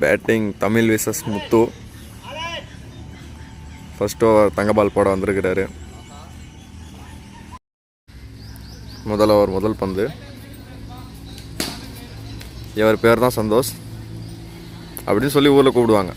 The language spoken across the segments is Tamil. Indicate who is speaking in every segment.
Speaker 1: பேட்டிங் தமிழ் விசஸ் முத்து. ஃபஸ்ட் ஓவர் தங்க பால் போட வந்திருக்கிறாரு. முதல் ஓவர் முதல் பந்து. இவர் பேர் தான் சந்தோஷ். அப்படின்னு சொல்லி ஊரில் கூப்பிடுவாங்க.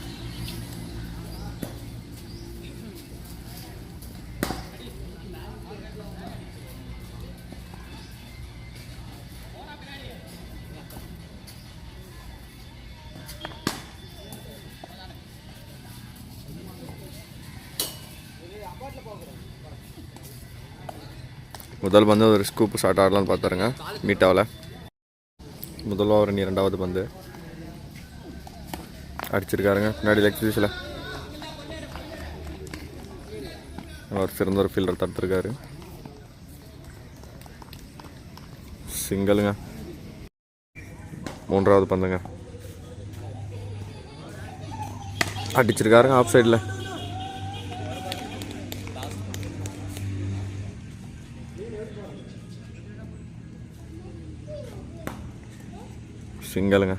Speaker 1: முதல் பந்து ஒரு ஸ்கூப் ஷாட் ஆடலாம்னு பார்த்தாருங்க மீட் ஆகல முதல் ஓவர் நீ ரெண்டாவது பந்து. அடிச்சிருக்காருங்க. பின்னாடி லெக் ஃபீஸில் அவர் சிறந்த ஒரு ஃபீல்டர் தடுத்துருக்காரு. சிங்கிளுங்க. மூன்றாவது பந்துங்க. அடிச்சிருக்காருங்க ஆஃப் சைடில் சிங்கிளுங்க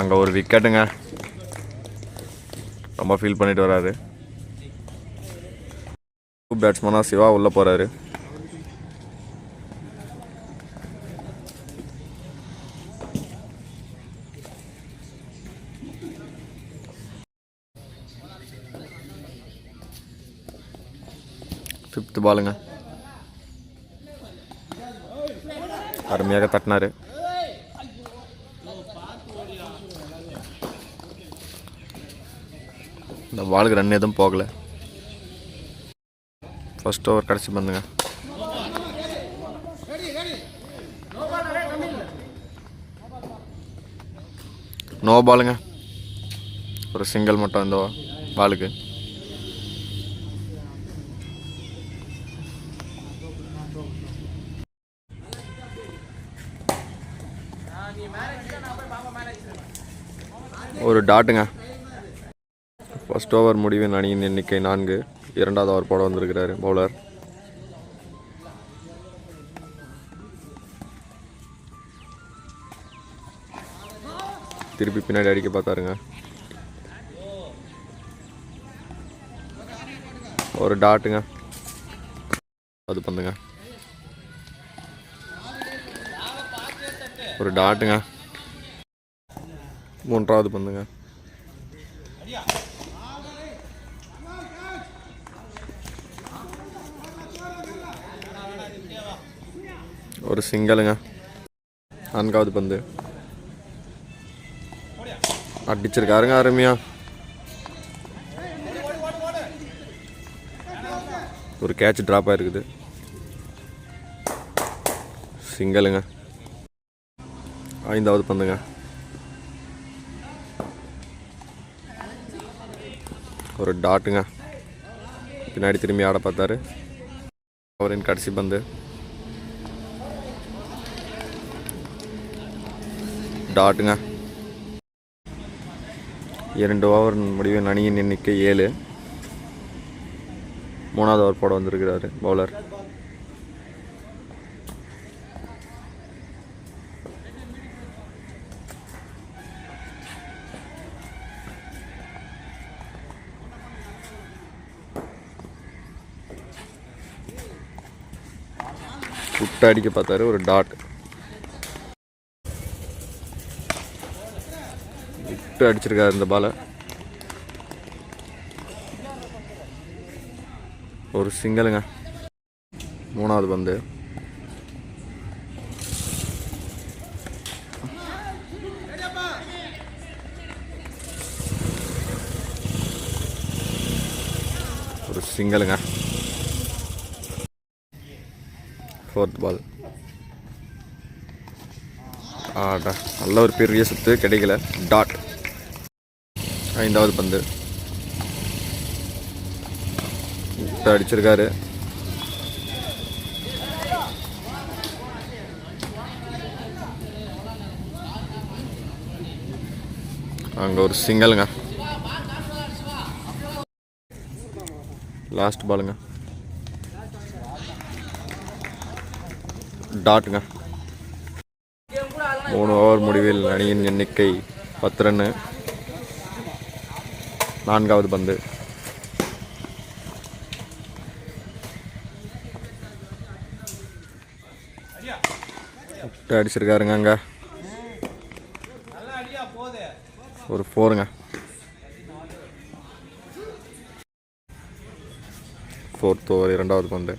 Speaker 1: அங்கே ஒரு விக்கெட்டுங்க. ரொம்ப ஃபீல் பண்ணிட்டு வராரு. பேட்ஸ்மனாக சிவா உள்ளே போகிறாரு ஃபிஃப்த் பாலுங்க. அருமையாக தட்டினாரு. இந்த பாலுக்கு ரன் எதுவும் போகல. ஃபர்ஸ்ட் ஓவர் கடைசி பந்துங்க. நோ பாலுங்க ஒரு சிங்கிள் மட்டும் இந்த பாலுக்கு ஒரு டாட்டுங்க. ஃபர்ஸ்ட் ஓவர் முடிவின் அணியின் எண்ணிக்கை நான்கு. இரண்டாவது ஓவர் போட வந்திருக்கிறாரு பவுலர் திருப்பி பின்னாடி அடிக்க பார்த்தாருங்க. ஒரு டாட்டுங்க. அது பண்ணுங்க. ஒரு டாட்டுங்க மூன்றாவது பந்துங்க. ஒரு சிங்கிளுங்க நான்காவது பந்து. அடிச்சிருக்காருங்க அருமையா. ஒரு கேட்ச் ட்ராப் ஆயிருக்குது சிங்கிளுங்க ஐந்தாவது பந்துங்க. ஒரு டாட்டுங்க. பின்னாடி திரும்பி ஆட பார்த்தாரு. அவரின் கடைசி பந்து. டாட்டுங்க. இரண்டு ஓவர் முடிவு அணியின் எண்ணிக்கை ஏழு. மூணாவது ஓவர் போட வந்திருக்கிறாரு பவுலர் விட்டு அடிக்க பார்த்தாரு ஒரு டாட் விட்டு அடிச்சிருக்காரு இந்த பாலை. ஒரு சிங்கலுங்க மூணாவது பந்து. ஒரு சிங்கலுங்க ஃபோர்த் பால் ஆடா நல்ல ஒரு பெரிய சுத்து கிடைக்கல. டாட் ஐந்தாவது பந்து. இப்போ அடிச்சிருக்காரு. அங்கே ஒரு சிங்கலுங்க லாஸ்ட் பாலுங்க டாட்டுங்க மூணு ஓவர் முடிவில் அணியின் எண்ணிக்கை பத்து ரன்னு நான்காவது பந்து. அடிச்சிருக்காருங்க அங்கே. ஒரு ஃபோருங்க. ஃபோர்த் ஓவர் இரண்டாவது பந்து.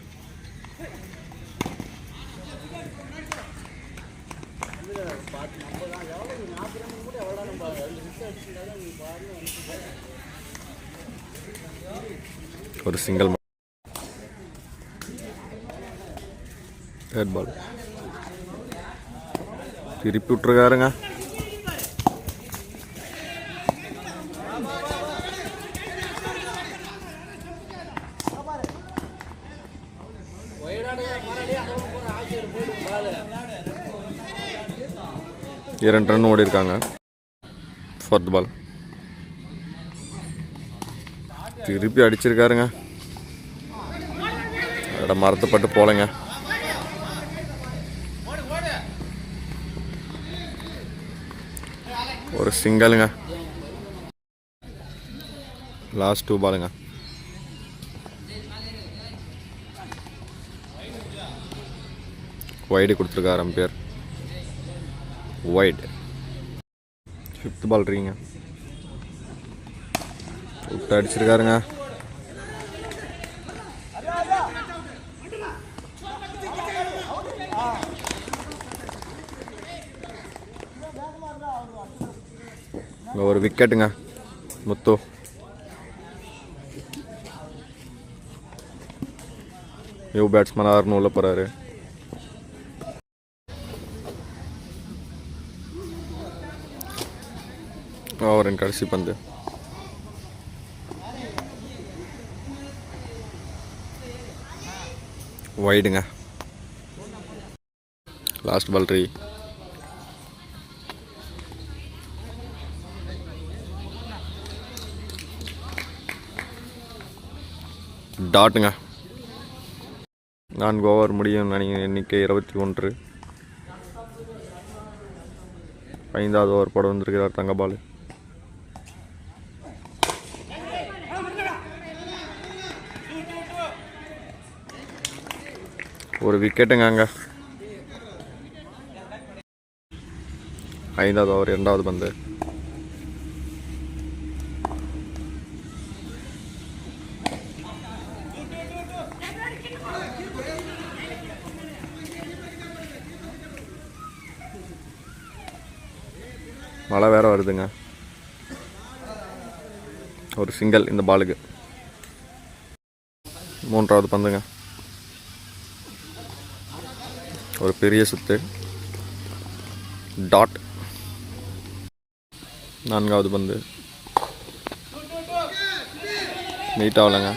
Speaker 1: ஒரு சிங்கிள் தேர்ட் பால் திருப்பி விட்டுருக்காருங்க. இரண்டு ரன் ஓடி இருக்காங்க ஃபோர்த் பால் திருப்பி அடிச்சிருக்காருங்க. அதோட மரத்துப்பட்டு போகலைங்க ஒரு சிங்கிளுங்க லாஸ்ட் டூ பாலுங்க வைடு கொடுத்துருக்காரு பேர் ஒயிட் ஃபிஃப்த் பால் ரீங்க விட்டு அடிச்சிருக்காருங்க. ஒரு விக்கெட்டுங்க முத்து. நியூ பேட்ஸ்மேன் ஆறுனு உள்ள போறாரு. ஓவரின் கடைசி பந்து. வைடுங்க லாஸ்ட் பால் டாட்டுங்க நான்கு ஓவர் முடியும் நினைக்கிற எண்ணிக்கை இருபத்தி ஒன்று. ஐந்தாவது ஓவர் போட வந்திருக்கிறார் தங்கபாலு ஒரு விக்கெட்டுங்க அங்கே ஐந்தாவது ஓவர் இரண்டாவது பந்து. மழை வேற வருதுங்க. ஒரு சிங்கிள் இந்த பாலுக்கு மூன்றாவது பந்துங்க. ஒரு பெரிய சுத்து. டாட் நான்காவது பந்து. நீட் ஆகலைங்க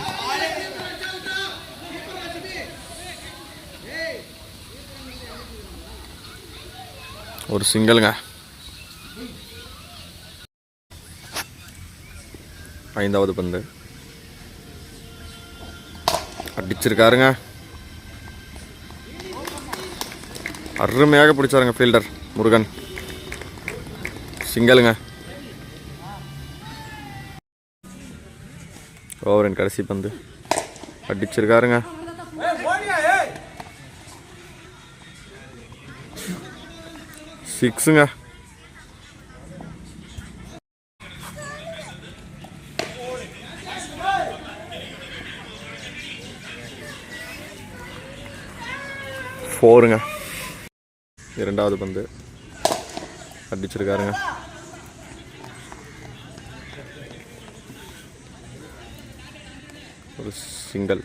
Speaker 1: ஒரு சிங்கிளுங்க ஐந்தாவது பந்து. அடிச்சிருக்காருங்க. அருமையாக பிடிச்சாருங்க ஃபீல்டர் முருகன். சிங்கிளுங்க ஓவரின் கடைசி பந்து. அடிச்சிருக்காருங்க. சிக்ஸுங்க. ஃபோருங்க. இரண்டாவது பந்து. அடிச்சிருக்காருங்க. ஒரு சிங்கிள்.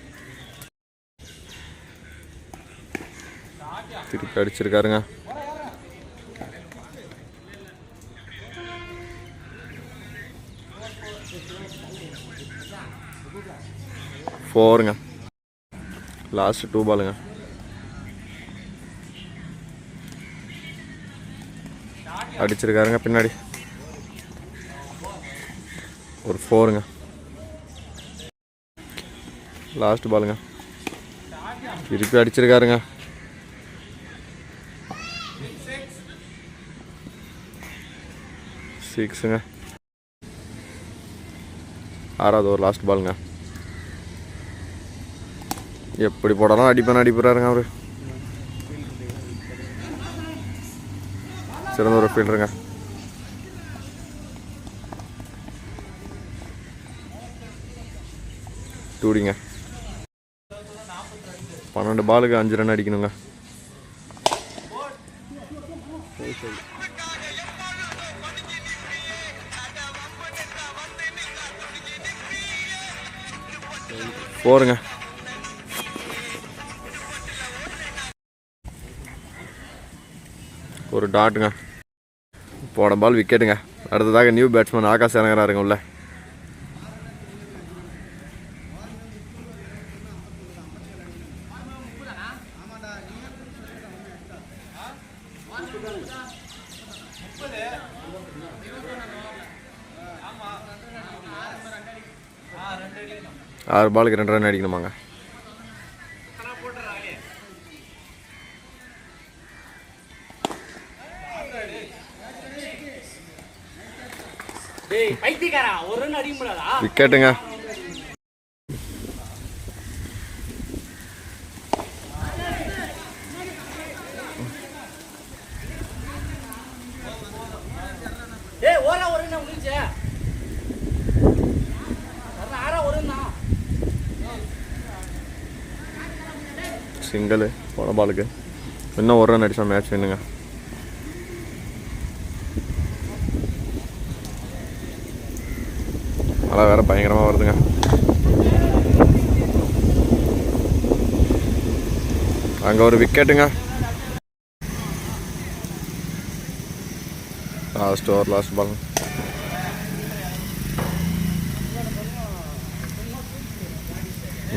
Speaker 1: திருப்பி அடிச்சிருக்காருங்க. ஃபோருங்க லாஸ்ட் டூ பாலுங்க அடிச்சிருக்காருங்க பின்னாடி. ஒரு ஃபோருங்க லாஸ்ட் பாலுங்க திருப்பி அடிச்சிருக்காருங்க. சிக்ஸுங்க ஆறாவது ஒரு லாஸ்ட் பாலுங்க எப்படி போடலாம் அடிப்பான அடிப்புறாருங்க அவர் சிறந்த ஒரு ஃபீல்டருங்க டூடிங்க பன்னெண்டு பாலுக்கு அஞ்சு ரன் அடிக்கணுங்க. போருங்க. ஒரு டாட்டுங்க போன பால் விக்கெட்டுங்க அடுத்ததாக நியூ பேட்ஸ்மேன் ஆகாஷ் இறங்குறாருங்க உள்ள. ஆறு பாலுக்கு ரெண்டு ரன் அடிக்கணுமாங்க. விக்கெட்டுங்க சிங்கிள் போன பாலுக்கு இன்னும் ஒரு ரன் அடிச்சா மேட்ச் வேணுங்க மழை வேற பயங்கரமாக வருதுங்க. அங்கே ஒரு விக்கெட்டுங்க last over last ball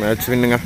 Speaker 1: match வின்னுங்க